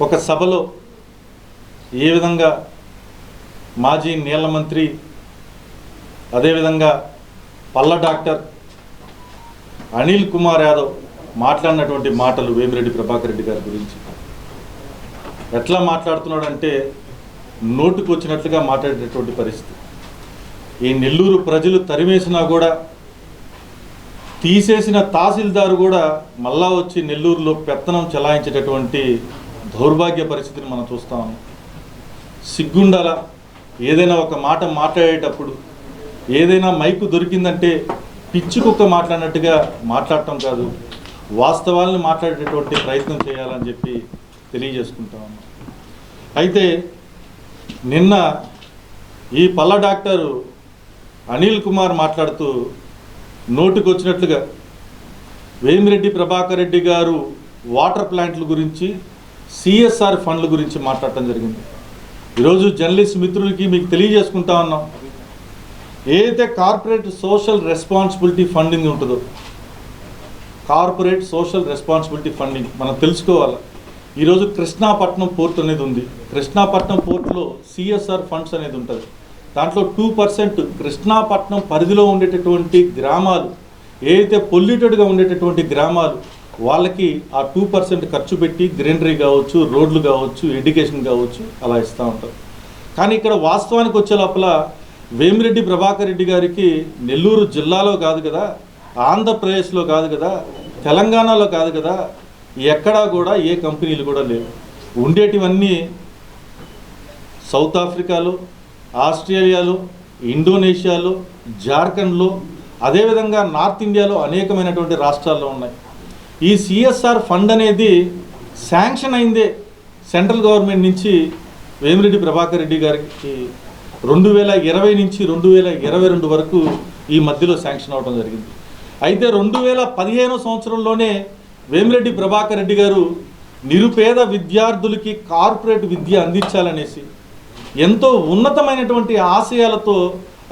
ఒక సభలో ఏ విధంగా మాజీ నీళ్ళ మంత్రి అదేవిధంగా పల్ల డాక్టర్ అనిల్ కుమార్ యాదవ్ మాట్లాడినటువంటి మాటలు వేమిరెడ్డి ప్రభాకర్ రెడ్డి గారి గురించి. ఎట్లా మాట్లాడుతున్నాడంటే నోటుకు వచ్చినట్లుగా మాట్లాడేటటువంటి పరిస్థితి. ఈ నెల్లూరు ప్రజలు తరిమేసినా కూడా తీసేసిన తహసీల్దారు కూడా మళ్ళా వచ్చి నెల్లూరులో పెత్తనం చెలాయించేటటువంటి దౌర్భాగ్య పరిస్థితిని మనం చూస్తాము ఉన్నాం. సిగ్గుండాల ఏదైనా ఒక మాట మాట్లాడేటప్పుడు ఏదైనా మైకు దొరికిందంటే పిచ్చి కుక్క మాట్లాడినట్టుగా మాట్లాడటం కాదు వాస్తవాలను మాట్లాడేటటువంటి ప్రయత్నం చేయాలని చెప్పి తెలియజేసుకుంటా ఉన్నాం. అయితే నిన్న ఈ పల్ల డాక్టరు అనిల్ కుమార్ మాట్లాడుతూ నోటికొచ్చినట్లుగా వేమిరెడ్డి ప్రభాకర్ రెడ్డి గారు వాటర్ ప్లాంట్ల గురించి సిఎస్ఆర్ ఫండ్ల గురించి మాట్లాడటం జరిగింది. ఈరోజు జర్నలిస్ట్ మిత్రులకి మీకు తెలియజేసుకుంటా ఉన్నాం. ఏదైతే కార్పొరేట్ సోషల్ రెస్పాన్సిబిలిటీ ఫండింగ్ ఉంటుందో కార్పొరేట్ సోషల్ రెస్పాన్సిబిలిటీ ఫండింగ్ మనం తెలుసుకోవాలి. ఈరోజు కృష్ణాపట్నం పోర్ట్ అనేది ఉంది. కృష్ణాపట్నం పోర్ట్లో సిఎస్ఆర్ ఫండ్స్ అనేది ఉంటుంది. దాంట్లో టూ పర్సెంట్ కృష్ణాపట్నం పరిధిలో ఉండేటటువంటి గ్రామాలు ఏదైతే పొల్యూటెడ్గా ఉండేటటువంటి గ్రామాలు వాళ్ళకి ఆ టూ పర్సెంట్ ఖర్చు పెట్టి గ్రీనరీ కావచ్చు రోడ్లు కావచ్చు ఎడ్యుకేషన్ కావచ్చు అలా ఇస్తూ ఉంటారు. కానీ ఇక్కడ వాస్తవానికి వచ్చే లోపల వేమిరెడ్డి ప్రభాకర్ రెడ్డి గారికి నెల్లూరు జిల్లాలో కాదు కదా ఆంధ్రప్రదేశ్లో కాదు కదా తెలంగాణలో కాదు కదా ఎక్కడా కూడా ఏ కంపెనీలు కూడా లేవు. ఉండేటివన్నీ సౌత్ ఆఫ్రికాలో ఆస్ట్రేలియాలో ఇండోనేషియాలో జార్ఖండ్లో అదేవిధంగా నార్త్ ఇండియాలో అనేకమైనటువంటి రాష్ట్రాల్లో ఉన్నాయి. ఈ సిఎస్ఆర్ ఫండ్ అనేది శాంక్షన్ అయిందే సెంట్రల్ గవర్నమెంట్ నుంచి వేమిరెడ్డి ప్రభాకర్ రెడ్డి గారికి రెండు వేల ఇరవై నుంచి రెండు వేల ఇరవై రెండు వరకు ఈ మధ్యలో శాంక్షన్ అవడం జరిగింది. అయితే రెండు వేల పదిహేను సంవత్సరంలోనే వేమిరెడ్డి ప్రభాకర్ రెడ్డి గారు నిరుపేద విద్యార్థులకి కార్పొరేట్ విద్య అందించాలనేసి ఎంతో ఉన్నతమైనటువంటి ఆశయాలతో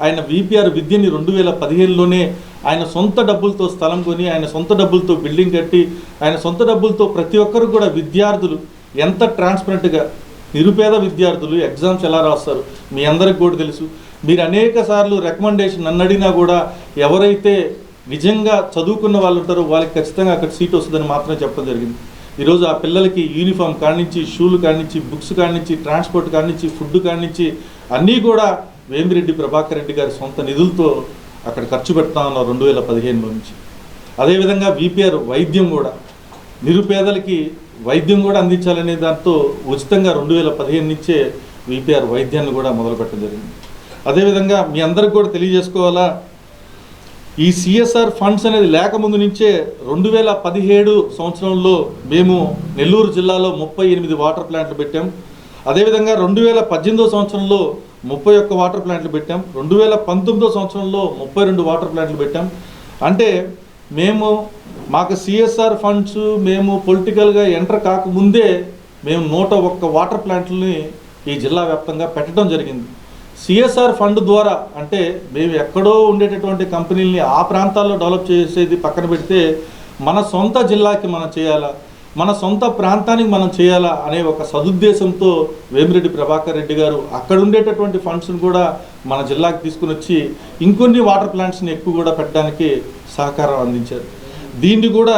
ఆయన విపిఆర్ విద్యని రెండు వేల పదిహేనులోనే ఆయన సొంత డబ్బులతో స్థలం కొని ఆయన సొంత డబ్బులతో బిల్డింగ్ కట్టి ఆయన సొంత డబ్బులతో ప్రతి ఒక్కరు కూడా విద్యార్థులు ఎంత ట్రాన్స్పరెంట్గా నిరుపేద విద్యార్థులు ఎగ్జామ్స్ ఎలా రాస్తారు మీ అందరికి కూడా తెలుసు. మీరు అనేక సార్లు రికమెండేషన్ నన్ను అడిగినా కూడా ఎవరైతే నిజంగా చదువుకున్న వాళ్ళు ఉంటారో వాళ్ళకి ఖచ్చితంగా అక్కడ సీట్ వస్తుందని మాత్రమే చెప్పడం జరిగింది. ఈరోజు ఆ పిల్లలకి యూనిఫామ్ కానించి షూలు కానించి బుక్స్ కానించి ట్రాన్స్పోర్ట్ కానించి ఫుడ్ కానించి అన్నీ కూడా వేమిరెడ్డి ప్రభాకర్ రెడ్డి గారి సొంత నిధులతో అక్కడ ఖర్చు పెడతా ఉన్నారు రెండు వేల పదిహేనులో నుంచి. అదేవిధంగా విపిఆర్ వైద్యం కూడా నిరుపేదలకి వైద్యం కూడా అందించాలనే దాంతో ఉచితంగా రెండు వేల పదిహేను నుంచే విపిఆర్ వైద్యాన్ని కూడా మొదలుపెట్టడం జరిగింది. అదేవిధంగా మీ అందరికి కూడా తెలియజేసుకోవాలా ఈ సిఎస్ఆర్ ఫండ్స్ అనేది లేకముందు నుంచే రెండు వేల పదిహేడు సంవత్సరంలో మేము నెల్లూరు జిల్లాలో ముప్పై ఎనిమిది వాటర్ ప్లాంట్లు పెట్టాం. అదేవిధంగా రెండు వేల పద్దెనిమిదో సంవత్సరంలో ముప్పై ఒక్క వాటర్ ప్లాంట్లు పెట్టాం. రెండు వేల పంతొమ్మిదో సంవత్సరంలో ముప్పై రెండు వాటర్ ప్లాంట్లు పెట్టాం. అంటే మేము మాకు సిఎస్ఆర్ ఫండ్స్ మేము పొలిటికల్గా ఎంటర్ కాకముందే మేము నూట ఒక్క వాటర్ ప్లాంట్లని ఈ జిల్లా వ్యాప్తంగా పెట్టడం జరిగింది. సిఎస్ఆర్ ఫండ్ ద్వారా అంటే మేము ఎక్కడో ఉండేటటువంటి కంపెనీలని ఆ ప్రాంతాల్లో డెవలప్ చేసేది పక్కన పెడితే మన సొంత జిల్లాకి మనం చేయాలా? మన సొంత ప్రాంతానికి మనం చేయాలా అనే ఒక సదుద్దేశంతో వేమిరెడ్డి ప్రభాకర్ రెడ్డి గారు అక్కడ ఉండేటటువంటి ఫండ్స్ను కూడా మన జిల్లాకి తీసుకుని వచ్చి ఇంకొన్ని వాటర్ ప్లాంట్స్ని ఎక్కువ కూడా పెట్టడానికి సహకారం అందించారు. దీన్ని కూడా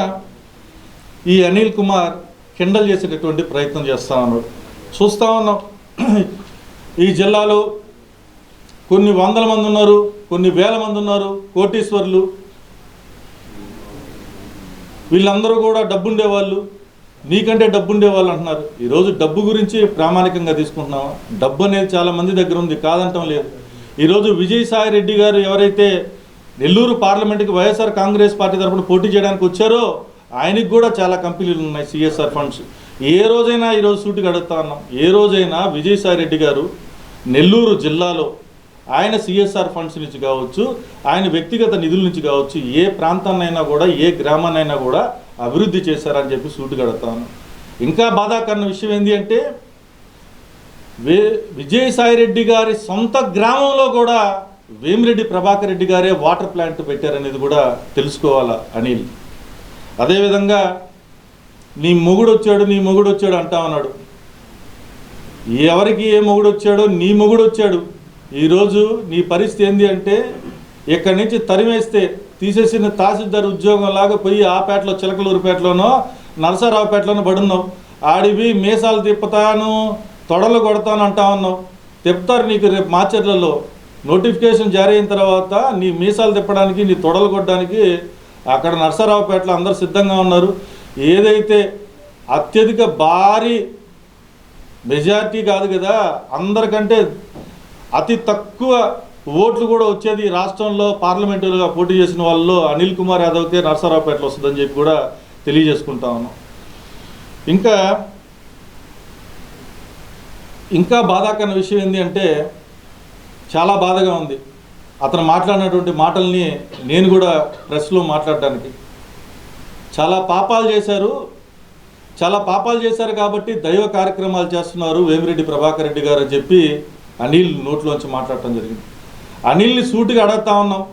ఈ అనిల్ కుమార్ కిండల్ చేసేటటువంటి ప్రయత్నం చేస్తా ఉన్నాడు చూస్తా ఉన్నాం. ఈ జిల్లాలో కొన్ని వందల మంది ఉన్నారు కొన్ని వేల మంది ఉన్నారు కోటీశ్వర్లు. వీళ్ళందరూ కూడా డబ్బుండేవాళ్ళు. నీకంటే డబ్బుండే వాళ్ళు అంటున్నారు. ఈరోజు డబ్బు గురించి ప్రామాణికంగా తీసుకుంటున్నావా? డబ్బు అనేది చాలా మంది దగ్గర ఉంది కాదంటం లేదు. ఈరోజు విజయసాయి రెడ్డి గారు ఎవరైతే నెల్లూరు పార్లమెంటుకి వైఎస్ఆర్ కాంగ్రెస్ పార్టీ తరఫున పోటీ చేయడానికి వచ్చారో ఆయనకి కూడా చాలా కంపెనీలు ఉన్నాయి సిఎస్ఆర్ ఫండ్స్. ఏ రోజైనా ఈరోజు సూటికి అడుగుతా ఉన్నాం. ఏ రోజైనా విజయసాయి రెడ్డి గారు నెల్లూరు జిల్లాలో ఆయన సిఎస్ఆర్ ఫండ్స్ నుంచి కావచ్చు ఆయన వ్యక్తిగత నిధుల నుంచి కావచ్చు ఏ ప్రాంతాన్నైనా కూడా ఏ గ్రామాన్నైనా కూడా అభివృద్ధి చేశారని చెప్పి సూటు కడతాను ఇంకా బాధాకరణ విషయం ఏంటి అంటే వే విజయసాయి రెడ్డి గారి సొంత గ్రామంలో కూడా వేమిరెడ్డి ప్రభాకర్ రెడ్డి గారే వాటర్ ప్లాంట్ పెట్టారనేది కూడా తెలుసుకోవాలా అనిల్? అదేవిధంగా నీ మొగుడు వచ్చాడు నీ మొగుడు వచ్చాడు అంటా ఉన్నాడు. ఎవరికి ఏ మొగుడు వచ్చాడో నీ మొగుడు వచ్చాడు ఈరోజు నీ పరిస్థితి ఏంది అంటే ఇక్కడి నుంచి తరిమేస్తే తీసేసిన తహసీల్దార్ ఉద్యోగం లాగా పోయి ఆ పేటలో చిలకలూరుపేటలోనో నరసరావుపేటలోనో పడున్నావు. ఆడివి మీసాలు తిప్పుతాను తొడలు కొడతాను అంటా ఉన్నావు. తిప్పుతారు నీకు రేపు మార్చర్లలో నోటిఫికేషన్ జారీ అయిన తర్వాత నీ మీసాలు తిప్పడానికి నీ తొడలు కొట్టడానికి అక్కడ నరసరావుపేటలో అందరు సిద్ధంగా ఉన్నారు. ఏదైతే అత్యధిక భారీ మెజారిటీ కాదు కదా అందరికంటే అతి తక్కువ ఓట్లు కూడా వచ్చేది రాష్ట్రంలో పార్లమెంటరీగా పోటీ చేసిన వాళ్ళలో అనిల్ కుమార్ యాదవ్కే నరసరావుపేటలో వస్తుందని చెప్పి కూడా తెలియజేసుకుంటా ఉన్నాం. ఇంకా ఇంకా బాధాకరణ విషయం ఏంటి అంటే చాలా బాధగా ఉంది. అతను మాట్లాడినటువంటి మాటల్ని నేను కూడా ప్రెస్లో మాట్లాడడానికి. చాలా పాపాలు చేశారు చాలా పాపాలు చేశారు కాబట్టి దైవ కార్యక్రమాలు చేస్తున్నారు వేమిరెడ్డి ప్రభాకర్ రెడ్డి గారు అని చెప్పి అనిల్ నోట్లోంచి మాట్లాడటం జరిగింది. అనిల్ని సూటిగా అడుగుతా ఉన్నాం.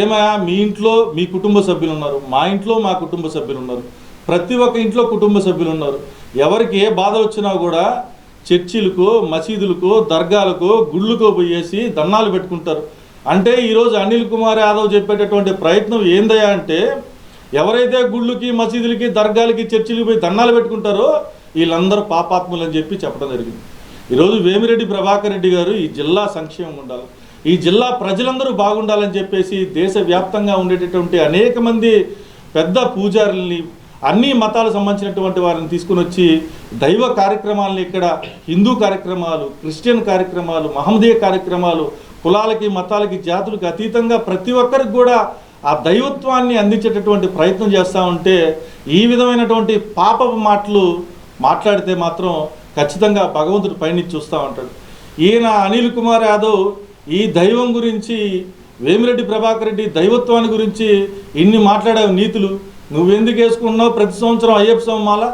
ఏమయా మీ ఇంట్లో మీ కుటుంబ సభ్యులు ఉన్నారు. మా ఇంట్లో మా కుటుంబ సభ్యులు ఉన్నారు. ప్రతి ఒక్క ఇంట్లో కుటుంబ సభ్యులు ఉన్నారు. ఎవరికి ఏ బాధ వచ్చినా కూడా చర్చిలకు మసీదులకు దర్గాలకు గుళ్ళకు పోయేసి దండాలు పెట్టుకుంటారు. అంటే ఈరోజు అనిల్ కుమార్ యాదవ్ చెప్పేటటువంటి ప్రయత్నం ఏందయ్యా అంటే ఎవరైతే గుళ్ళకి మసీదులకి దర్గాలకి చర్చిలకి పోయి దండాలు పెట్టుకుంటారో వీళ్ళందరూ పాపాత్ములు అని చెప్పి చెప్పడం జరిగింది. ఈరోజు వేమిరెడ్డి ప్రభాకర్ రెడ్డి గారు ఈ జిల్లా సంక్షేమం ఉండాలి. ఈ జిల్లా ప్రజలందరూ బాగుండాలని చెప్పేసి దేశవ్యాప్తంగా ఉండేటటువంటి అనేక మంది పెద్ద పూజారుల్ని అన్ని మతాలకు సంబంధించినటువంటి వారిని తీసుకుని వచ్చి దైవ కార్యక్రమాలను ఇక్కడ హిందూ కార్యక్రమాలు క్రిస్టియన్ కార్యక్రమాలు మహమ్మదీయ కార్యక్రమాలు కులాలకి మతాలకి జాతులకి అతీతంగా ప్రతి ఒక్కరికి కూడా ఆ దైవత్వాన్ని అందించేటటువంటి ప్రయత్నం చేస్తూ ఉంటే ఈ విధమైనటువంటి పాపపు మాటలు మాట్లాడితే మాత్రం ఖచ్చితంగా భగవంతుడు పైనుంచి చూస్తూ ఉంటాడు. ఈయన అనిల్ కుమార్ యాదవ్ ఈ దైవం గురించి వేమిరెడ్డి ప్రభాకర్ రెడ్డి దైవత్వాన్ని గురించి ఇన్ని మాట్లాడావు నీతులు. నువ్వెందుకు వేసుకున్నావు ప్రతి సంవత్సరం అయ్యప్ప స్వామి మాల?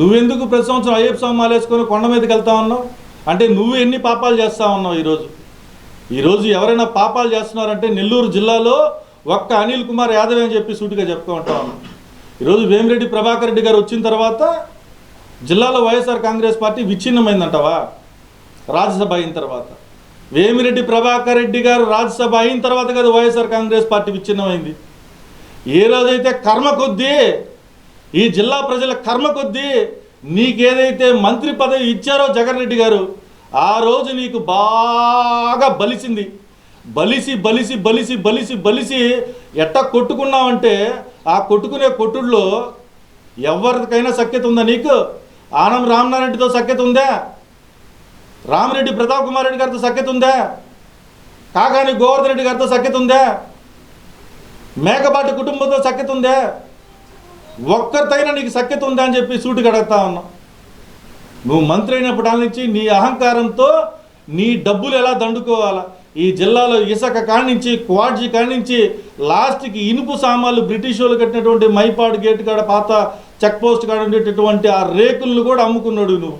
నువ్వెందుకు ప్రతి సంవత్సరం అయ్యప్ప స్వామి మాల వేసుకొని కొండ మీదకి వెళ్తా ఉన్నావు? అంటే నువ్వు ఎన్ని పాపాలు చేస్తా ఉన్నావు ఈరోజు? ఈరోజు ఎవరైనా పాపాలు చేస్తున్నారంటే నెల్లూరు జిల్లాలో ఒక్క అనిల్ కుమార్ యాదవ్ అని చెప్పి సూటిగా చెప్పుకుంటా ఉన్నాం. ఈరోజు వేమిరెడ్డి ప్రభాకర్ రెడ్డి గారు వచ్చిన తర్వాత జిల్లాలో వైఎస్ఆర్ కాంగ్రెస్ పార్టీ విచ్ఛిన్నమైందంటవా? రాజ్యసభ అయిన తర్వాత. వేమిరెడ్డి ప్రభాకర్ రెడ్డి గారు రాజ్యసభ అయిన తర్వాత కదా వైఎస్ఆర్ కాంగ్రెస్ పార్టీ విచ్ఛిన్నమైంది. ఏ రోజైతే కర్మ కొద్దీ ఈ జిల్లా ప్రజల కర్మ కొద్దీ నీకేదైతే మంత్రి పదవి ఇచ్చారో జగన్ రెడ్డి గారు ఆ రోజు నీకు బాగా బలిసింది. బలిసి బలిసి బలిసి బలిసి బలిసి ఎట్ట కొట్టుకున్నావంటే ఆ కొట్టుకునే కొట్టుడులో ఎవరికైనా సఖ్యత ఉందా నీకు? ఆనం రామనారెడ్డితో సఖ్యత ఉందా? రామిరెడ్డి ప్రతాప్ కుమార్ రెడ్డి గారితో సఖ్యత ఉందా? కాకాని గోవర్ధన్ రెడ్డి గారితో సఖ్యత ఉందా? మేకపాటి కుటుంబంతో సఖ్యత ఉందా? ఒక్కరితైనా నీకు సఖ్యత ఉందా అని చెప్పి సూటు కడగతా ఉన్నాం. నువ్వు మంత్రి అయినప్పటి నుంచి నీ అహంకారంతో నీ డబ్బులు ఎలా దండుకోవాలా? ఈ జిల్లాలో ఇసక కానించి క్వాడ్జీ కానించి లాస్ట్కి ఇనుపు సామాన్లు బ్రిటిష్ వాళ్ళు కట్టినటువంటి మైపాడు గేట్ కాడ పాత చెక్ పోస్ట్ కాడ ఉండేటటువంటి ఆ రేకులను కూడా అమ్ముకున్నాడు నువ్వు.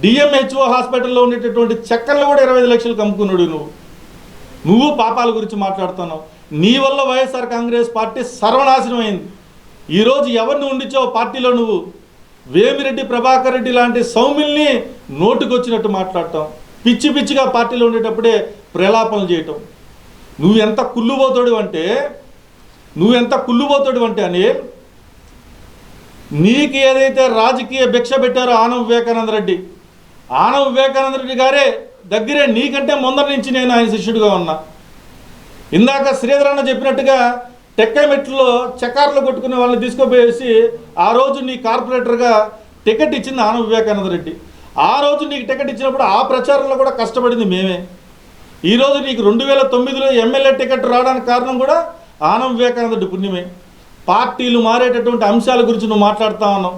డిఎంహెచ్ఓ హాస్పిటల్లో ఉండేటటువంటి చెక్కర్లు కూడా ఇరవై లక్షలకు అమ్ముకున్నాడు నువ్వు. నువ్వు పాపాల గురించి మాట్లాడుతున్నావు. నీ వల్ల వైఎస్ఆర్ కాంగ్రెస్ పార్టీ సర్వనాశనం అయింది. ఈరోజు ఎవరిని ఉండిచావు పార్టీలో నువ్వు? వేమిరెడ్డి ప్రభాకర్ రెడ్డి లాంటి సౌమిల్ని నోటుకొచ్చినట్టు మాట్లాడటం. పిచ్చి పిచ్చిగా పార్టీలో ఉండేటప్పుడే ప్రలాపనలు చేయటం. నువ్వు ఎంత కుళ్ళుబోతాడు అంటే నువ్వు ఎంత కుళ్ళుబోతాడు అంటే అని నీకు ఏదైతే రాజకీయ భిక్ష పెట్టారో ఆనవ వివేకానంద రెడ్డి ఆనవ వివేకానంద రెడ్డి గారే దగ్గరే నీకంటే ముందర నుంచి నేను ఆయన శిష్యుడిగా ఉన్నా. ఇందాక శ్రీధరన్న చెప్పినట్టుగా టెక్కమెట్లో చెకార్లు కొట్టుకునే వాళ్ళని తీసుకుపోయేసి ఆ రోజు నీ కార్పొరేటర్గా టికెట్ ఇచ్చింది ఆనవ వివేకానంద రెడ్డి. ఆ రోజు నీకు టికెట్ ఇచ్చినప్పుడు ఆ ప్రచారంలో కూడా కష్టపడింది మేమే. ఈరోజు నీకు రెండు వేల తొమ్మిదిలో ఎమ్మెల్యే టికెట్ రావడానికి కారణం కూడా ఆనం వివేకానంద రెడ్డి పుణ్యమే. పార్టీలు మారేటటువంటి అంశాల గురించి నువ్వు మాట్లాడుతా ఉన్నావు.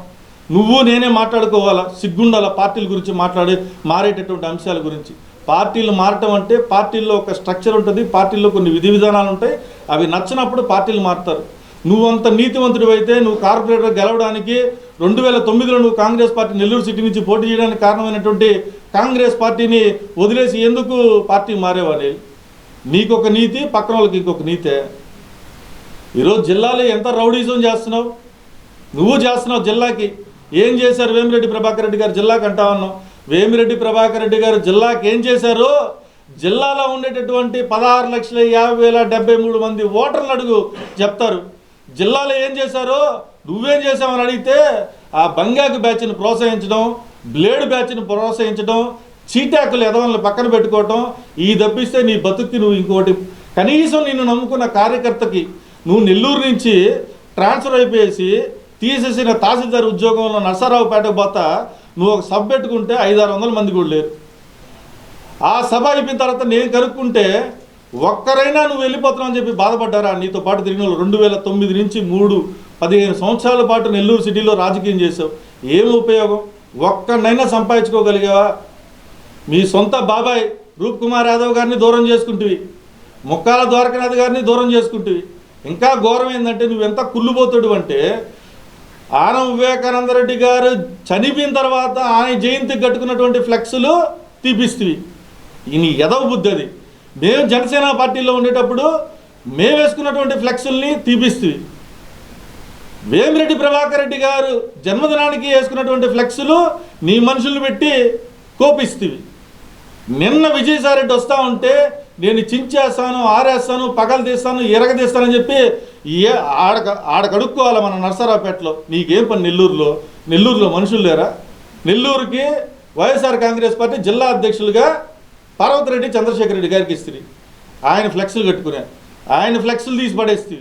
నువ్వు నేనే మాట్లాడుకోవాలా? సిగ్గుండాల పార్టీల గురించి మాట్లాడే మారేటటువంటి అంశాల గురించి? పార్టీలు మారటం అంటే పార్టీల్లో ఒక స్ట్రక్చర్ ఉంటుంది పార్టీల్లో కొన్ని విధి విధానాలు ఉంటాయి అవి నచ్చినప్పుడు పార్టీలు మారుతారు. నువ్వు అంత నీతివంతుడు అయితే నువ్వు కార్పొరేటర్ గెలవడానికి రెండు వేల తొమ్మిదిలో నువ్వు కాంగ్రెస్ పార్టీ నెల్లూరు సిటీ నుంచి పోటీ చేయడానికి కారణమైనటువంటి కాంగ్రెస్ పార్టీని వదిలేసి ఎందుకు పార్టీ మారేవాడి నీకొక నీతి పక్కన వాళ్ళకి ఇంకొక నీతే. ఈరోజు జిల్లాలో ఎంత రౌడీజం చేస్తున్నావు? నువ్వు చేస్తున్నావు జిల్లాకి. ఏం చేశారు వేమిరెడ్డి ప్రభాకర్ రెడ్డి గారు జిల్లాకి అంటా ఉన్నావు. వేమిరెడ్డి ప్రభాకర్ రెడ్డి గారు జిల్లాకి ఏం చేశారు? జిల్లాలో ఉండేటటువంటి పదహారు లక్షల యాభై వేల డెబ్బై మూడు మంది ఓటర్లు అడుగు చెప్తారు. జిల్లాలో ఏం చేశారో? నువ్వేం చేసావని అడిగితే ఆ బంగాకు బ్యాచ్ని ప్రోత్సహించడం బ్లేడ్ బ్యాచ్ని ప్రోత్సహించడం చీటాకులు ఎదవలను పక్కన పెట్టుకోవటం ఈ దప్పిస్తే నీ బతుక్కి నువ్వు ఇంకోటి. కనీసం నిన్ను నమ్ముకున్న కార్యకర్తకి నువ్వు నెల్లూరు నుంచి ట్రాన్స్ఫర్ అయిపోయేసి తీసేసిన తహసీల్దార్ ఉద్యోగంలో నరసరావుపేటకు పోతా నువ్వు ఒక సభ పెట్టుకుంటే ఐదారు వందల మంది కూడా లేరు. ఆ సభ అయిపోయిన తర్వాత నేను కనుక్కుంటే ఒక్కరైనా నువ్వు వెళ్ళిపోతున్నావు అని చెప్పి బాధపడ్డారా? నీతో పాటు తిరిగిన వాళ్ళు రెండు వేల తొమ్మిది నుంచి మూడు పదిహేను సంవత్సరాల పాటు నెల్లూరు సిటీలో రాజకీయం చేసావు ఏం ఉపయోగం? ఒక్కనైనా సంపాదించుకోగలిగావా? మీ సొంత బాబాయ్ రూప్ కుమార్ యాదవ్ గారిని దూరం చేసుకుంటువి. ముక్కాల ద్వారకనాథ్ గారిని దూరం చేసుకుంటువి. ఇంకా ఘోరం ఏంటంటే నువ్వెంత కుళ్ళుపోతుడు అంటే ఆనం వివేకానంద రెడ్డి గారు చనిపోయిన తర్వాత ఆయన జయంతికి కట్టుకున్నటువంటి ఫ్లెక్స్లు తీపిస్తుంది ఈ నీ ఎదవ బుద్ధి అది. మేము జనసేన పార్టీలో ఉండేటప్పుడు మేము వేసుకున్నటువంటి ఫ్లెక్సుల్ని తీపిస్తుంది వేమిరెడ్డి ప్రభాకర్ రెడ్డి గారు జన్మదినానికి వేసుకున్నటువంటి ఫ్లెక్సులు నీ మనుషులు పెట్టి కోపిస్తుంది నిన్న విజయసాయి రెడ్డి వస్తూ ఉంటే నేను చించేస్తాను ఆరేస్తాను పగలు తీస్తాను ఎరగదీస్తానని చెప్పి ఏ ఆడ ఆడ కడుక్కోవాలి మన నర్సరావుపేటలో. నీకేం పని నెల్లూరులో? నెల్లూరులో మనుషులు లేరా? నెల్లూరుకి వైఎస్ఆర్ కాంగ్రెస్ పార్టీ జిల్లా అధ్యక్షులుగా పర్వతరెడ్డి చంద్రశేఖర్ రెడ్డి గారికి ఇస్తుంది ఆయన ఫ్లెక్సులు కట్టుకునే ఆయన ఫ్లెక్సులు తీసి పడేస్తే.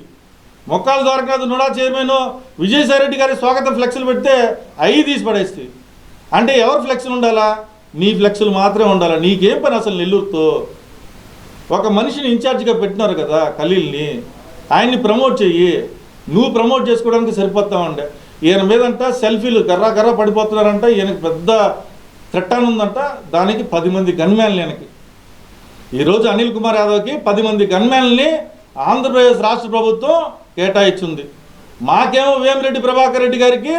మొక్కలు దొరకదు నుడా చైర్మన్? విజయసాయిరెడ్డి గారి స్వాగతం ఫ్లెక్సులు పెడితే అవి తీసి పడేస్తే. అంటే ఎవరు ఫ్లెక్స్లు ఉండాలా? నీ ఫ్లెక్సులు మాత్రమే ఉండాలా? నీకేం పని అసలు నెల్లూరుతో? ఒక మనిషిని ఇన్ఛార్జిగా పెట్టినారు కదా ఖలీల్ని ఆయన్ని ప్రమోట్ చెయ్యి. నువ్వు ప్రమోట్ చేసుకోవడానికి సరిపోతా ఉండే ఈయన మీదంట సెల్ఫీలు గర్రా గర్రా పడిపోతున్నారంట. ఈయనకి పెద్ద థ్రెట్ ఉందంట. దానికి పది మంది గన్మ్యాన్లు ఈయనకి. ఈరోజు అనిల్ కుమార్ యాదవ్కి పది మంది గన్మ్యాన్లని ఆంధ్రప్రదేశ్ రాష్ట్ర ప్రభుత్వం కేటాయించింది మాకేమో వేమిరెడ్డి ప్రభాకర్ రెడ్డి గారికి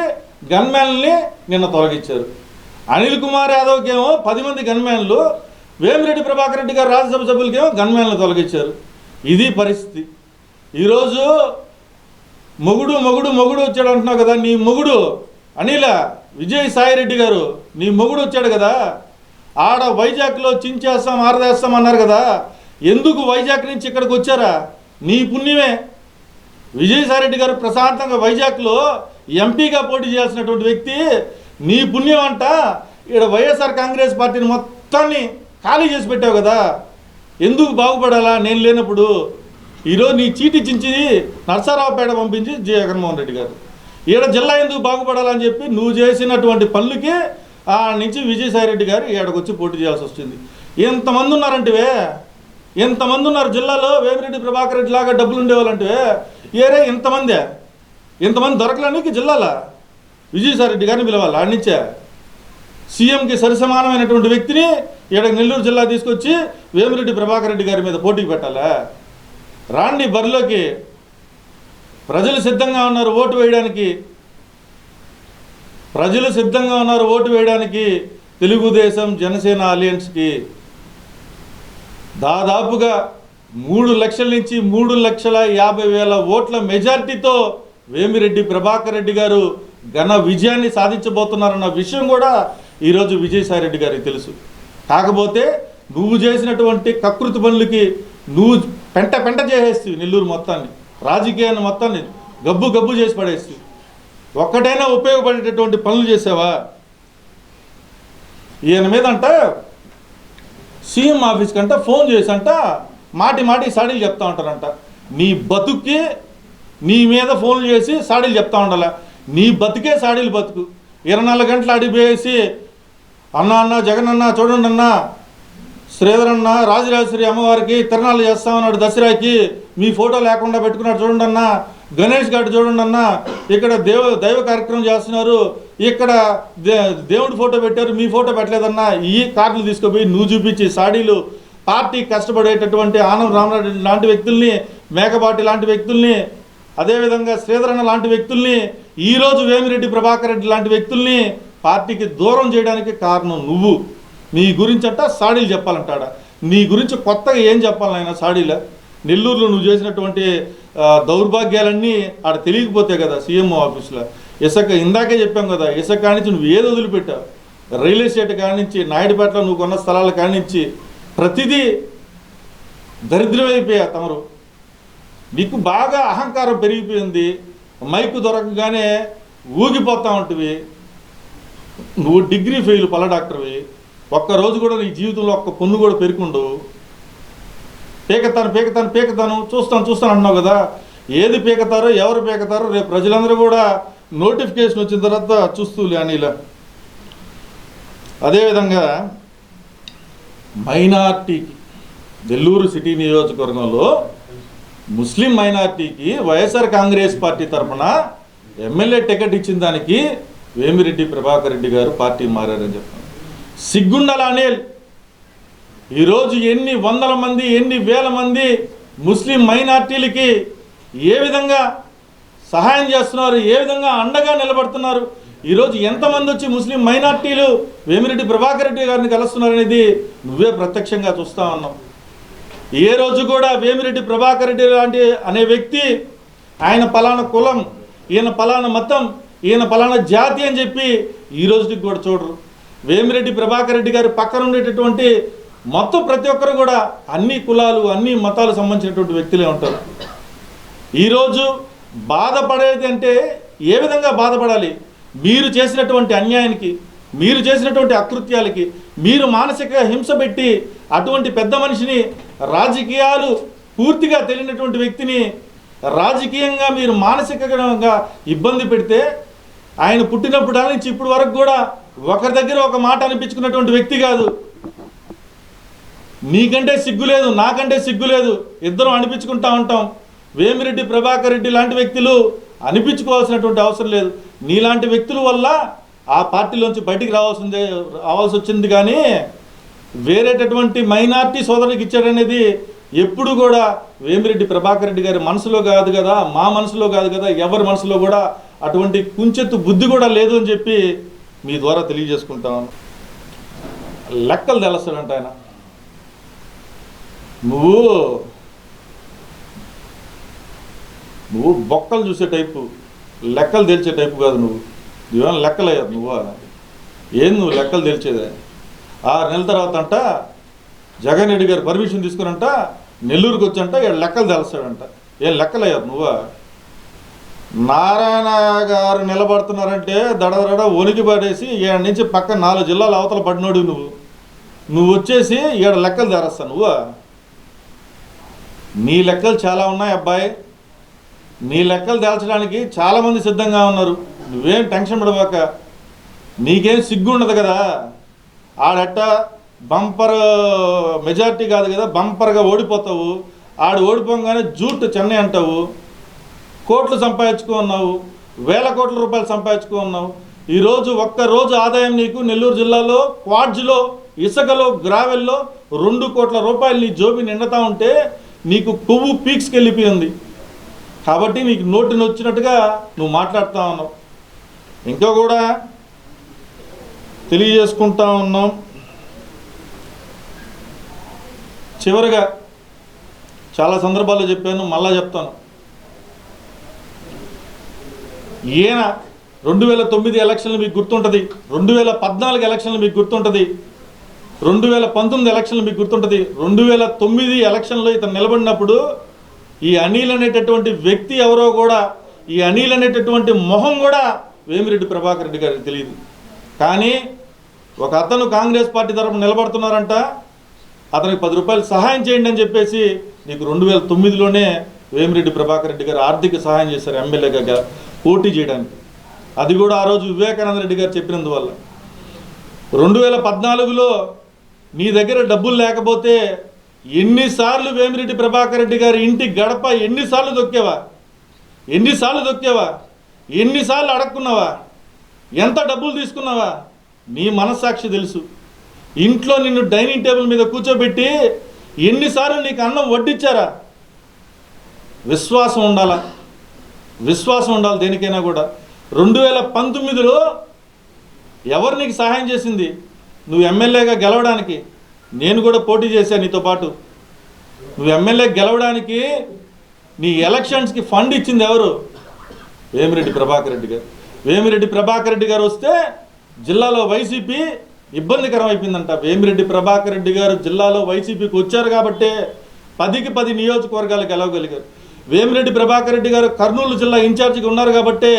గన్మ్యాన్లని నిన్న తొలగించారు అనిల్ కుమార్ యాదవ్కి ఏమో పది మంది గన్మ్యాన్లు వేమిరెడ్డి ప్రభాకర్ రెడ్డి గారు రాజ్యసభ సభ్యులకేమో గన్మ్యాన్లు తొలగించారు. ఇది పరిస్థితి. ఈరోజు మొగుడు మొగుడు మొగుడు వచ్చాడు అంటున్నావు కదా నీ మొగుడు అనిల విజయ్ సాయిరెడ్డి గారు నీ మొగుడు వచ్చాడు కదా ఆడ వైజాగ్లో చించేస్తాం ఆరదేస్తాం అన్నారు కదా ఎందుకు వైజాగ్ నుంచి ఇక్కడికి వచ్చారా? నీ పుణ్యమే. విజయసాయిరెడ్డి గారు ప్రశాంతంగా వైజాగ్లో ఎంపీగా పోటీ చేయాల్సినటువంటి వ్యక్తి నీ పుణ్యం అంట ఇక్కడ వైఎస్ఆర్ కాంగ్రెస్ పార్టీని మొత్తాన్ని ఖాళీ చేసి పెట్టావు కదా. ఎందుకు బాగుపడాలా? నేను లేనప్పుడు ఈరోజు నీ చీటి చించి నర్సారావుపేట పంపించి జగన్మోహన్ రెడ్డి గారు. ఈడ జిల్లా ఎందుకు బాగుపడాలని చెప్పి నువ్వు చేసినటువంటి పనులకి ఆ నుంచి విజయసాయి రెడ్డి గారు ఈడకు వచ్చి పోటీ చేయాల్సి వస్తుంది. ఎంతమంది ఉన్నారంటే ఎంతమంది ఉన్నారు జిల్లాలో? వేమిరెడ్డి ప్రభాకర్ రెడ్డి లాగా డబ్బులు ఉండేవాళ్ళంటే ఏరే ఇంతమందే? ఇంతమంది దొరకలేనికి జిల్లాలో? విజయసాయి రెడ్డి గారిని పిలవాలి? ఆడించే సీఎంకి సరిసమానమైనటువంటి వ్యక్తిని ఈడ నెల్లూరు జిల్లా తీసుకొచ్చి వేమిరెడ్డి ప్రభాకర్ రెడ్డి గారి మీద పోటీకి పెట్టాలా? రాండి బరిలోకి ప్రజలు సిద్ధంగా ఉన్నారు ఓటు వేయడానికి. ప్రజలు సిద్ధంగా ఉన్నారు ఓటు వేయడానికి తెలుగుదేశం జనసేన అలయన్స్కి. దాదాపుగా మూడు లక్షల నుంచి మూడు లక్షల యాభై వేల ఓట్ల మెజార్టీతో వేమిరెడ్డి ప్రభాకర్ రెడ్డి గారు ఘన విజయాన్ని సాధించబోతున్నారన్న విషయం కూడా ఈరోజు విజయసాయి రెడ్డి గారికి తెలుసు. కాకపోతే నువ్వు చేసినటువంటి కకృతి పనులకి నువ్వు పెంట పెంట చేసేస్తావు నెల్లూరు మొత్తాన్ని రాజకీయాన్ని మొత్తాన్ని గబ్బు గబ్బు చేసి పడేస్తావు ఒక్కటైనా ఉపయోగపడేటటువంటి పనులు చేసావా? ఈయన మీద అంట సీఎం ఆఫీస్ కంట ఫోన్ చేసి అంట మాటి మాటి సాడీలు చెప్తా ఉంటారంట. నీ బతుక్కి నీ మీద ఫోన్ చేసి సాడీలు చెప్తా ఉండాల. నీ బతుకే సాడీలు బతుకు. ఇరవై నాలుగు గంటలు అడిపేసి అన్న అన్న జగన్ అన్న చూడండి అన్న శ్రీధరన్న రాజరాజేశ్వరి అమ్మవారికి తిరణాలు చేస్తామన్నాడు దసరాకి. మీ ఫోటో లేకుండా పెట్టుకున్నాడు చూడండి అన్న గణేష్ గారు చూడండి అన్న ఇక్కడ దేవ దైవ కార్యక్రమం చేస్తున్నారు. ఇక్కడ దే దేవుడి ఫోటో పెట్టారు. మీ ఫోటో పెట్టలేదన్న. ఈ కార్డులు తీసుకుపోయి నువ్వు చూపించి సాడీలు. పార్టీ కష్టపడేటటువంటి ఆనం రామరెడ్డి లాంటి వ్యక్తుల్ని మేకపాటి లాంటి వ్యక్తుల్ని అదేవిధంగా శ్రీధరన్న లాంటి వ్యక్తుల్ని ఈరోజు వేమిరెడ్డి ప్రభాకర్ రెడ్డి లాంటి వ్యక్తుల్ని పార్టీకి దూరం చేయడానికి కారణం నువ్వు. నీ గురించి అంట సాడీలు చెప్పాలంటాడా? నీ గురించి కొత్తగా ఏం చెప్పాలి ఆయన సాడీల? నెల్లూరులో నువ్వు చేసినటువంటి దౌర్భాగ్యాలన్నీ ఆడ తెలియకపోతే కదా సీఎంఓ ఆఫీస్లో. ఇసుక ఇందాకే చెప్పాం కదా ఇసుక కానించి నువ్వు ఏది వదిలిపెట్టావు. రియల్ ఎస్టేట్ కానించి నాయుడుపేటలో నువ్వు కొన్న స్థలాలు కానించి ప్రతిదీ దరిద్రమైపోయా తమరు. నీకు బాగా అహంకారం పెరిగిపోయింది. మైకు దొరకగానే ఊగిపోతా ఉంటివి. నువ్వు డిగ్రీ ఫెయిల్ పల్ల డాక్టర్వి ఒక్కరోజు కూడా నీ జీవితంలో ఒక్క పొన్ను కూడా పెరుకుండు పీకతాను పీకతాను పీకతాను చూస్తాను చూస్తాను అంటున్నావు కదా. ఏది పీకతారో ఎవరు పీకతారో రేపు ప్రజలందరూ కూడా నోటిఫికేషన్ వచ్చిన తర్వాత చూస్తూ ఇలా అదేవిధంగా మైనార్టీకి నెల్లూరు సిటీ నియోజకవర్గంలో ముస్లిం మైనార్టీకి వైఎస్ఆర్ కాంగ్రెస్ పార్టీ తరఫున ఎమ్మెల్యే టికెట్ ఇచ్చిన దానికి వేమిరెడ్డి ప్రభాకర్ రెడ్డి గారు పార్టీ మారారని చెప్పారు. సిగ్గుండాల అనిల్? ఈరోజు ఎన్ని వందల మంది ఎన్ని వేల మంది ముస్లిం మైనార్టీలకి ఏ విధంగా సహాయం చేస్తున్నారు ఏ విధంగా అండగా నిలబడుతున్నారు? ఈరోజు ఎంతమంది వచ్చి ముస్లిం మైనార్టీలు వేమిరెడ్డి ప్రభాకర్ రెడ్డి గారిని కలుస్తున్నారు అనేది నువ్వే ప్రత్యక్షంగా చూస్తా ఉన్నావు. ఏ రోజు కూడా వేమిరెడ్డి ప్రభాకర్ రెడ్డి లాంటి అనే వ్యక్తి ఆయన పలానా కులం ఈయన పలానా మతం ఈయన పలానా జాతి అని చెప్పి ఈ రోజుకి కూడా చూడరు. వేమిరెడ్డి ప్రభాకర్ రెడ్డి గారి పక్కన ఉండేటటువంటి మొత్తం ప్రతి ఒక్కరు కూడా అన్ని కులాలు అన్ని మతాలు సంబంధించినటువంటి వ్యక్తులే ఉంటారు. ఈరోజు బాధపడేది అంటే ఏ విధంగా బాధపడాలి? మీరు చేసినటువంటి అన్యాయానికి మీరు చేసినటువంటి అకృత్యాలకి మీరు మానసిక హింస పెట్టి అటువంటి పెద్ద మనిషిని రాజకీయాలు పూర్తిగా తెలియనటువంటి వ్యక్తిని రాజకీయంగా మీరు మానసికంగా ఇబ్బంది పెడితే ఆయన పుట్టినప్పుడు నుంచి ఇప్పుడు వరకు కూడా ఒకరి దగ్గర ఒక మాట అనిపించుకున్నటువంటి వ్యక్తి కాదు. నీకంటే సిగ్గు లేదు నాకంటే సిగ్గు లేదు ఇద్దరం అనిపించుకుంటా ఉంటాం. వేమిరెడ్డి ప్రభాకర్ రెడ్డి లాంటి వ్యక్తులు అనిపించుకోవాల్సినటువంటి అవసరం లేదు. నీలాంటి వ్యక్తుల వల్ల ఆ పార్టీలోంచి బయటికి రావాల్సిందే రావాల్సి వచ్చింది కానీ వేరేటటువంటి మైనార్టీ సోదరునికి ఇచ్చాడనేది ఎప్పుడు కూడా వేమిరెడ్డి ప్రభాకర్ రెడ్డి గారి మనసులో కాదు కదా మా మనసులో కాదు కదా ఎవరి మనసులో కూడా అటువంటి కుంచెత్తు బుద్ధి కూడా లేదు అని చెప్పి మీ ద్వారా తెలియజేసుకుంటాను లెక్కలు తెలుస్తాడంట ఆయన. నువ్వు నువ్వు బొక్కలు చూసే టైపు లెక్కలు తెలిసే టైపు కాదు నువ్వు. ఇవ్వాలి లెక్కలు అయ్యారు నువ్వా ఏం నువ్వు లెక్కలు తెలిసేదే ఆరు నెలల తర్వాత అంట జగన్ రెడ్డి గారు పర్మిషన్ తీసుకురంట నెల్లూరుకి వచ్చంట ఇక్కడ లెక్కలు తెలుస్తాడంట. ఏం లెక్కలయ్యారు నువ్వా? నారాయణ గారు నిలబడుతున్నారంటే దడదడ వణికి పడేసి ఈడ నుంచి పక్క నాలుగు జిల్లాల అవతల పడినోడు నువ్వు. నువ్వు వచ్చేసి ఈడ లెక్కలు తెరస్తా నువ్వు. నీ లెక్కలు చాలా ఉన్నాయి అబ్బాయి. నీ లెక్కలు తేల్చడానికి చాలామంది సిద్ధంగా ఉన్నారు. నువ్వేం టెన్షన్ పడబాక నీకేం సిగ్గు ఉండదు కదా. ఆడట్ట బంపర్ మెజార్టీ కాదు కదా బంపర్గా ఓడిపోతావు. ఆడు ఓడిపోగానే జూట్ చెన్నై అంటావు. కోట్లు సంపాదించుకున్నావు వేల కోట్ల రూపాయలు సంపాదించుకున్నావు ఈరోజు ఒక్క రోజు ఆదాయం నీకు నెల్లూరు జిల్లాలో క్వాడ్జ్లో ఇసుకలో గ్రావెల్లో రెండు కోట్ల రూపాయలు నీ జోబి నిండుతూ ఉంటే నీకు కొవ్వు పీక్స్కి వెళ్ళిపోయింది కాబట్టి నీకు నోటిని వచ్చినట్టుగా నువ్వు మాట్లాడుతూ ఉన్నావు. ఇంకా కూడా తెలియజేసుకుంటా ఉన్నాం. చివరిగా చాలా సందర్భాల్లో చెప్పాను మళ్ళా చెప్తాను. ఈయన రెండు వేల తొమ్మిది ఎలక్షన్లు మీకు గుర్తుంటుంది రెండు వేల పద్నాలుగు ఎలక్షన్లు మీకు గుర్తుంటుంది రెండు వేల పంతొమ్మిది ఎలక్షన్లు మీకు గుర్తుంటుంది రెండు వేల తొమ్మిది ఎలక్షన్లో ఇతను నిలబడినప్పుడు ఈ అనిల్ అనేటటువంటి వ్యక్తి ఎవరో కూడా ఈ అనిల్ అనేటటువంటి మొహం కూడా వేమిరెడ్డి ప్రభాకర్ రెడ్డి గారికి తెలియదు. కానీ ఒక అతను కాంగ్రెస్ పార్టీ తరఫున నిలబడుతున్నారంట అతనికి పది రూపాయలు సహాయం చేయండి అని చెప్పేసి నీకు రెండు వేల తొమ్మిదిలోనే వేమిరెడ్డి ప్రభాకర్ రెడ్డి గారు ఆర్థిక సహాయం చేశారు ఎమ్మెల్యేగా పోటీ చేయడానికి. అది కూడా ఆ రోజు వివేకానంద రెడ్డి గారు చెప్పినందువల్ల. రెండు వేల పద్నాలుగులో నీ దగ్గర డబ్బులు లేకపోతే ఎన్నిసార్లు వేమిరెడ్డి ప్రభాకర్ రెడ్డి గారి ఇంటి గడప ఎన్నిసార్లు దొక్కేవా? ఎన్నిసార్లు దొక్కేవా? ఎన్నిసార్లు అడక్కున్నావా? ఎంత డబ్బులు తీసుకున్నావా? నీ మనస్సాక్షి తెలుసు. ఇంట్లో నిన్ను డైనింగ్ టేబుల్ మీద కూర్చోబెట్టి ఎన్నిసార్లు నీకు అన్నం వడ్డించారా విశ్వాసం ఉండాలా? విశ్వాసం ఉండాలి దేనికైనా కూడా. రెండు వేల పంతొమ్మిదిలో ఎవరు నీకు సహాయం చేసింది? నువ్వు ఎమ్మెల్యేగా గెలవడానికి. నేను కూడా పోటీ చేశాను నీతో పాటు. నువ్వు ఎమ్మెల్యే గెలవడానికి నీ ఎలక్షన్స్కి ఫండ్ ఇచ్చింది ఎవరు? వేమిరెడ్డి ప్రభాకర్ రెడ్డి గారు. వేమిరెడ్డి ప్రభాకర్ రెడ్డి గారు వస్తే జిల్లాలో వైసీపీ ఇబ్బందికరం అయిపోయిందంట. వేమిరెడ్డి ప్రభాకర్ రెడ్డి గారు జిల్లాలో వైసీపీకి వచ్చారు కాబట్టే పదికి పది నియోజకవర్గాలు గెలవగలిగారు. వేమిరెడ్డి ప్రభాకర్ రెడ్డి గారు కర్నూలు జిల్లా ఇన్ఛార్జిగా ఉన్నారు కాబట్టే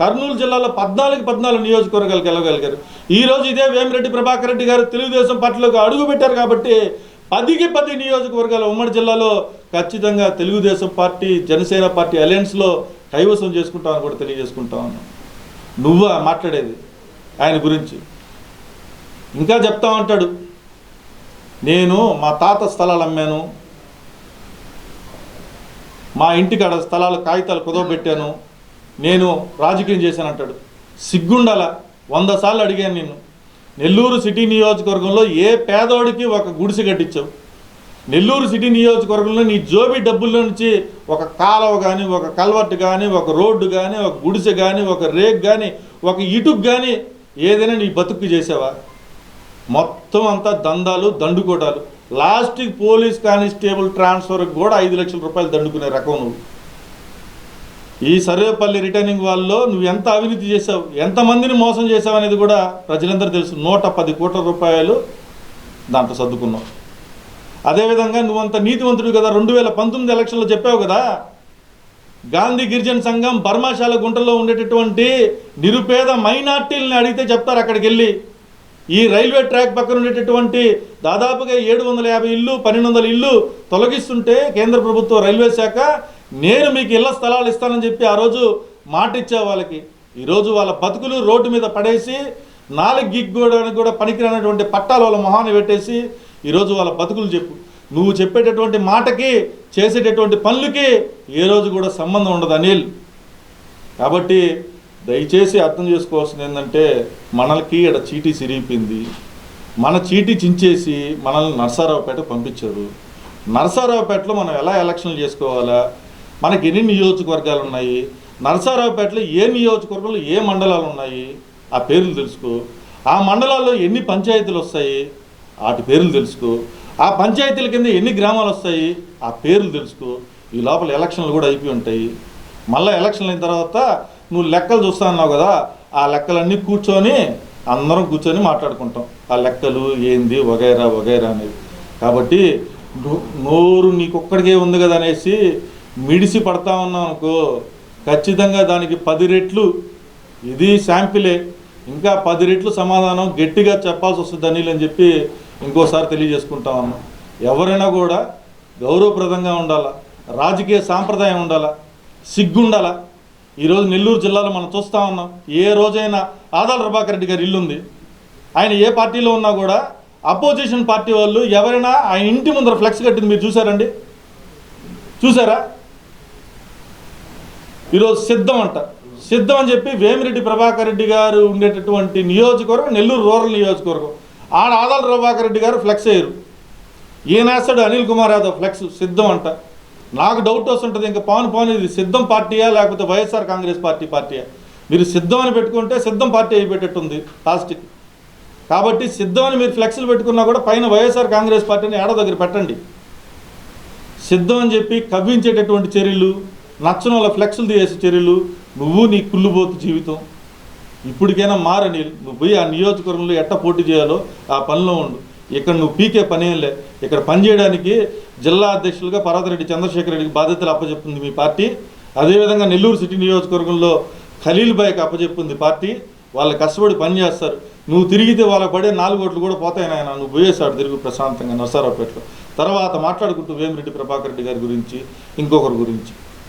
కర్నూలు జిల్లాలో పద్నాలుగు పద్నాలుగు నియోజకవర్గాలు గెలవగలిగారు ఈ రోజు ఇదే వేమిరెడ్డి ప్రభాకర్ రెడ్డి గారు తెలుగుదేశం పార్టీలోకి అడుగు పెట్టారు కాబట్టి పదికి పది నియోజకవర్గాలు ఉమ్మడి జిల్లాలో ఖచ్చితంగా తెలుగుదేశం పార్టీ జనసేన పార్టీ అలయన్స్లో కైవసం చేసుకుంటామని కూడా తెలియజేసుకుంటా ఉన్నాం. నువ్వా మాట్లాడేది ఆయన గురించి. ఇంకా చెప్తా ఉంటాడు. నేను మా తాత స్థలాలు అమ్మాను. మా ఇంటికాడ స్థలాలు కాగితాలు కుదవబెట్టాను నేను రాజకీయం చేశాను అంటాడు. సిగ్గుండాల వంద సార్లు అడిగాను నిన్ను. నెల్లూరు సిటీ నియోజకవర్గంలో ఏ పేదోడికి ఒక గుడిసె కట్టించావు? నెల్లూరు సిటీ నియోజకవర్గంలో నీ జోబీ డబ్బుల్లో నుంచి ఒక కాలువ కానీ ఒక కల్వర్ట్ కానీ ఒక రోడ్డు కానీ ఒక గుడిసె కానీ ఒక రేక్ కానీ ఒక ఇటుకు కానీ ఏదైనా నీ బతుకు చేసావా? మొత్తం అంతా దందాలు దండుకోటాలు. లాస్ట్కి పోలీస్ కానిస్టేబుల్ ట్రాన్స్ఫర్కి కూడా ఐదు లక్షల రూపాయలు దండుకునే రకం నువ్వు. ఈ సర్వేపల్లి రిటర్నింగ్ వాళ్ళలో నువ్వు ఎంత అవినీతి చేసావు ఎంతమందిని మోసం చేసావు అనేది కూడా ప్రజలందరూ తెలుసు. నూట పది కోట్ల రూపాయలు దాంట్లో సర్దుకున్నావు. అదేవిధంగా నువ్వంత నీతివంతుడు కదా రెండు వేల పంతొమ్మిది ఎలక్షన్లో చెప్పావు కదా గాంధీ గిరిజన సంఘం బర్మాశాల గుంటలో ఉండేటటువంటి నిరుపేద మైనార్టీలని అడిగితే చెప్తారు అక్కడికి వెళ్ళి. ఈ రైల్వే ట్రాక్ పక్కన ఉండేటటువంటి దాదాపుగా ఏడు వందల యాభై ఇల్లు పన్నెండు వందల ఇల్లు తొలగిస్తుంటే కేంద్ర ప్రభుత్వ రైల్వే శాఖ నేను మీకు ఇళ్ళ స్థలాలు ఇస్తానని చెప్పి ఆ రోజు మాట ఇచ్చే వాళ్ళకి ఈరోజు వాళ్ళ బతుకులు రోడ్డు మీద పడేసి నాలుగు గిగ్ కూడా కూడా పనికిరానటువంటి పట్టాలు వాళ్ళ మొహాన్ని పెట్టేసి ఈరోజు వాళ్ళ బతుకులు చెప్పు. నువ్వు చెప్పేటటువంటి మాటకి చేసేటటువంటి పనులకి ఏ రోజు కూడా సంబంధం ఉండదు అనిల్. కాబట్టి దయచేసి అర్థం చేసుకోవాల్సింది ఏంటంటే మనల్కి ఇక్కడ చీటీ సిరిగిపోయింది మన చీటీ చించేసి మనల్ని నరసారావుపేట పంపించారు. నరసారావుపేటలో మనం ఎలా ఎలక్షన్లు చేసుకోవాలా? మనకి ఎన్ని నియోజకవర్గాలు ఉన్నాయి? నరసారావుపేటలో ఏ నియోజకవర్గంలో ఏ మండలాలు ఉన్నాయి? ఆ పేర్లు తెలుసుకో. ఆ మండలాల్లో ఎన్ని పంచాయతీలు వస్తాయి? వాటి పేర్లు తెలుసుకో. ఆ పంచాయతీల కింద ఎన్ని గ్రామాలు వస్తాయి? ఆ పేర్లు తెలుసుకో. ఈ లోపల ఎలక్షన్లు కూడా అయిపోయి ఉంటాయి. మళ్ళీ ఎలక్షన్లు అయిన తర్వాత నువ్వు లెక్కలు చూస్తా అన్నావు కదా ఆ లెక్కలన్నీ కూర్చొని అందరం కూర్చొని మాట్లాడుకుంటాం. ఆ లెక్కలు ఏంది వగైరా వగైరా అనేది. కాబట్టి నోరు నీకొక్కడికే ఉంది కదా అనేసి మిడిసి పడతా ఉన్నావు అనుకో ఖచ్చితంగా దానికి పది రెట్లు ఇది శాంపిలే. ఇంకా పది రెట్లు సమాధానం గట్టిగా చెప్పాల్సి వస్తుంది అనిల్ అని చెప్పి ఇంకోసారి తెలియజేసుకుంటా ఉన్నాం. ఎవరైనా కూడా గౌరవప్రదంగా ఉండాలా రాజకీయ సాంప్రదాయం ఉండాలా సిగ్గుండాలా ఈరోజు నెల్లూరు జిల్లాలో మనం చూస్తూ ఉన్నాం ఏ రోజైనా ఆదాల ప్రభాకర్ రెడ్డి గారి ఇల్లు ఉంది ఆయన ఏ పార్టీలో ఉన్నా కూడా అపోజిషన్ పార్టీ వాళ్ళు ఎవరైనా ఆయన ఇంటి ముందర ఫ్లెక్స్ కట్టింది మీరు చూసారండి చూసారా ఈరోజు సిద్ధం అంట. సిద్ధం అని చెప్పి వేమిరెడ్డి ప్రభాకర్ రెడ్డి గారు ఉండేటటువంటి నియోజకవర్గం నెల్లూరు రూరల్ నియోజకవర్గం. ఆడ ఆదాల ప్రభాకర్ రెడ్డి గారు ఫ్లెక్స్ అయ్యారు. ఈయన వేస్తాడు అనిల్ కుమార్ యాదవ్ ఫ్లెక్స్ సిద్ధం అంట. నాకు డౌట్ వస్తుంటుంది ఇంకా పవన్ పవన్ ఇది సిద్ధం పార్టీయా లేకపోతే వైఎస్ఆర్ కాంగ్రెస్ పార్టీ పార్టీయా? మీరు సిద్ధం అని పెట్టుకుంటే సిద్ధం పార్టీ అయిపోయేటట్టుంది లాస్ట్కి. కాబట్టి సిద్ధం అని మీరు ఫ్లెక్స్లు పెట్టుకున్నా కూడా పైన వైఎస్ఆర్ కాంగ్రెస్ పార్టీని ఏడ దగ్గర పెట్టండి. సిద్ధం అని చెప్పి కవ్వించేటటువంటి చర్యలు నచ్చని వాళ్ళ ఫ్లెక్స్లు తీసే చర్యలు నువ్వు నీ కుళ్ళుబోతు జీవితం. ఇప్పటికైనా మారని నువ్వు పోయి ఆ నియోజకవర్గంలో ఎట్ట పోటీ చేయాలో ఆ పనిలో ఉండు. ఇక్కడ నువ్వు పీకే పని ఏం లే. ఇక్కడ పని చేయడానికి జిల్లా అధ్యక్షులుగా పర్వతరెడ్డి చంద్రశేఖర్ రెడ్డికి బాధ్యతలు అప్పచెప్పింది మీ పార్టీ. అదేవిధంగా నెల్లూరు సిటీ నియోజకవర్గంలో ఖలీల్ బాయ్కి అప్పచెప్పింది పార్టీ. వాళ్ళు కష్టపడి పని చేస్తారు నువ్వు తిరిగితే వాళ్ళకి పడే నాలుగు ఓట్లు కూడా పోతాయి నాయన. నువ్వు పోయేశాడు తిరుగు ప్రశాంతంగా నరసారావుపేటలో. తర్వాత మాట్లాడుకుంటూ వేమిరెడ్డి ప్రభాకర్ రెడ్డి గారి గురించి ఇంకొకరి గురించి.